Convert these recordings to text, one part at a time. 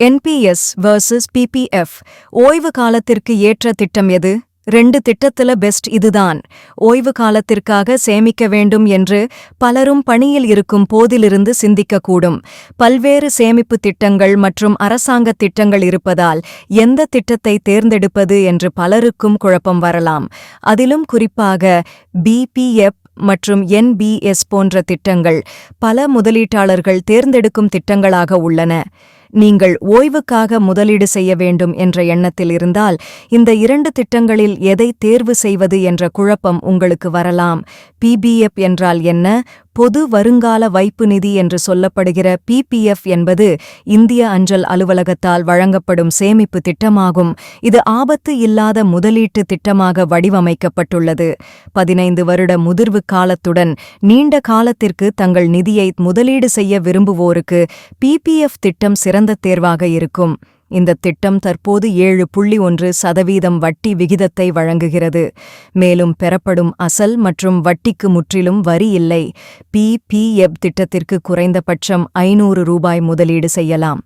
NPS versus PPF ஓய்வு காலத்திற்கு ஏற்ற திட்டம் எது? ரெண்டு திட்டத்துல பெஸ்ட் இதுதான். ஓய்வு காலத்திற்காக சேமிக்க வேண்டும் என்று பலரும் பணியில் இருக்கும் போதிலிருந்து சிந்திக்கக்கூடும். பல்வேறு சேமிப்பு திட்டங்கள் மற்றும் அரசாங்க திட்டங்கள் இருப்பதால் எந்த திட்டத்தை தேர்ந்தெடுப்பது என்று பலருக்கும் குழப்பம் வரலாம். அதிலும் குறிப்பாக பிபிஎஃப் மற்றும் என்பிஎஸ் போன்ற திட்டங்கள் பல முதலீட்டாளர்கள் தேர்ந்தெடுக்கும் திட்டங்களாக உள்ளன. நீங்கள் ஓய்வுக்காக முதலீடு செய்ய வேண்டும் என்ற எண்ணத்தில் இருந்தால் இந்த இரண்டு திட்டங்களில் எதை தேர்வு செய்வது என்ற குழப்பம் உங்களுக்கு வரலாம். பிபிஎஃப் என்றால் என்ன? பொது வருங்கால வைப்பு நிதி என்று சொல்லப்படுகிற பிபிஎஃப் என்பது இந்திய அஞ்சல் அலுவலகத்தால் வழங்கப்படும் சேமிப்பு திட்டமாகும். இது ஆபத்து இல்லாத முதலீட்டு திட்டமாக வடிவமைக்கப்பட்டுள்ளது. பதினைந்து வருட முதிர்வு காலத்துடன் நீண்ட காலத்திற்கு தங்கள் நிதியை முதலீடு செய்ய விரும்புவோருக்கு பிபிஎஃப் திட்டம் சிறந்த தேர்வாக இருக்கும். இந்த திட்டம் தற்போது ஏழு புள்ளி ஒன்று சதவீதம் வட்டி விகிதத்தை வழங்குகிறது. மேலும் பெறப்படும் அசல் மற்றும் வட்டிக்கு முற்றிலும் வரி இல்லை. பிபிஎப் திட்டத்திற்கு குறைந்தபட்சம் ஐநூறு ரூபாய் முதலீடு செய்யலாம்.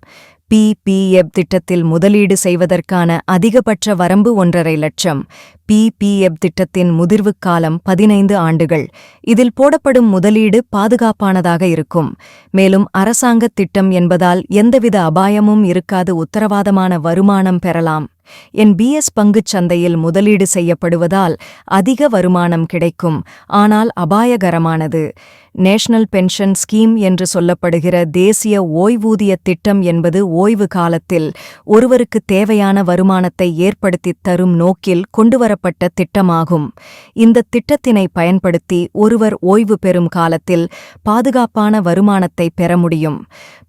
பிபிஎப் திட்டத்தில் முதலீடு செய்வதற்கான அதிகபட்ச வரம்பு ஒன்றரை லட்சம். பிபிஎஃப் திட்டத்தின் முதிர்வுக் காலம் பதினைந்து ஆண்டுகள். இதில் போடப்படும் முதலீடு பாதுகாப்பானதாக இருக்கும். மேலும் அரசாங்கத் திட்டம் என்பதால் எந்தவித அபாயமும் இருக்காது உத்தரவாதமான வருமானம் பெறலாம். என் பிஎஸ் பங்குச் சந்தையில் முதலீடு செய்யப்படுவதால் அதிக வருமானம் கிடைக்கும். ஆனால் அபாயகரமானது. நேஷனல் பென்ஷன் ஸ்கீம் என்று சொல்லப்படுகிற தேசிய ஓய்வூதிய திட்டம் என்பது ஓய்வு காலத்தில் ஒருவருக்கு தேவையான வருமானத்தை ஏற்படுத்தித் தரும் நோக்கில் கொண்டுவர கொண்டுவரப்பட்ட திட்டமாகும். இந்த திட்டத்தினை பயன்படுத்தி ஒருவர் ஓய்வு பெறும் காலத்தில் பாதுகாப்பான வருமானத்தை பெற முடியும்.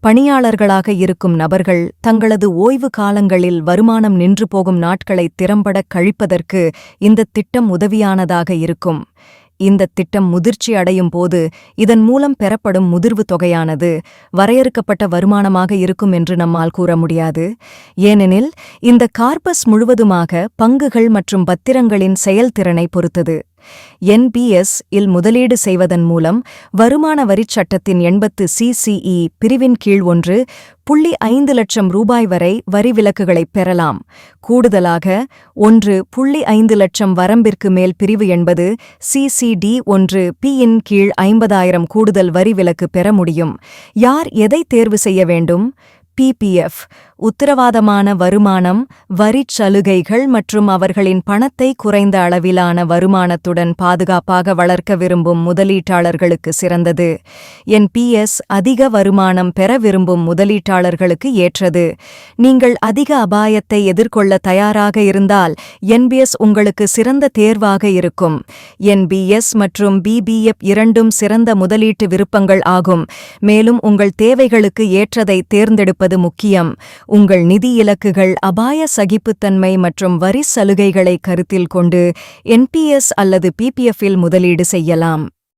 பணியாளர்களாக இருக்கும் நபர்கள் தங்களது ஓய்வு காலங்களில் வருமானம் நின்று போகும் நாட்களை திறம்பட கழிப்பதற்கு இந்த திட்டம் உதவியானதாக இருக்கும். இந்த திட்டம் முதிர்ச்சி அடையும் போது இதன் மூலம் பெறப்படும் முதிர்வு தொகையானது வரையறுக்கப்பட்ட வருமானமாக இருக்கும் என்று நம்மால் கூற முடியாது. ஏனெனில் இந்த கார்பஸ் முழுவதுமாக பங்குகள் மற்றும் பத்திரங்களின் செயல்திறனை பொறுத்தது. என்பிஎஸ் இல் முதலீடு செய்வதன் மூலம் வருமான வரிச் சட்டத்தின் எண்பத்து சிசிஇ பிரிவின் கீழ் ஒன்று புள்ளி ஐந்து லட்சம் ரூபாய் வரை வரி விலக்குகளை பெறலாம். கூடுதலாக ஒன்று புள்ளி ஐந்து லட்சம் வரம்பிற்கு மேல் பிரிவு என்பது சிசிடி ஒன்று பியின் கீழ் ஐம்பதாயிரம் கூடுதல் வரி விலக்கு பெற முடியும். யார் எதை தேர்வு செய்ய வேண்டும்? பிபிஎஃப் உத்தரவாதமான வருமானம் வரிச் சலுகைகள் மற்றும் அவர்களின் பணத்தை குறைந்த அளவிலான வருமானத்துடன் பாதுகாப்பாக வளர்க்க விரும்பும் முதலீட்டாளர்களுக்கு சிறந்தது. என்பிஎஸ் அதிக வருமானம் பெற விரும்பும் முதலீட்டாளர்களுக்கு ஏற்றது. நீங்கள் அதிக அபாயத்தை எதிர்கொள்ள தயாராக இருந்தால் என்பிஎஸ் உங்களுக்கு சிறந்த தேர்வாக இருக்கும். என்பிஎஸ் மற்றும் பிபிஎஃப் இரண்டும் சிறந்த முதலீட்டு விருப்பங்கள் ஆகும். மேலும் உங்கள் தேவைகளுக்கு ஏற்றதை தேர்ந்தெடுப்பது முக்கியம். உங்கள் நிதி இலக்குகள் அபாய சகிப்புத்தன்மை மற்றும் வரி சலுகைகளை கருத்தில் கொண்டு என்பிஎஸ் அல்லது பிபிஎஃப்பில் முதலீடு செய்யலாம்.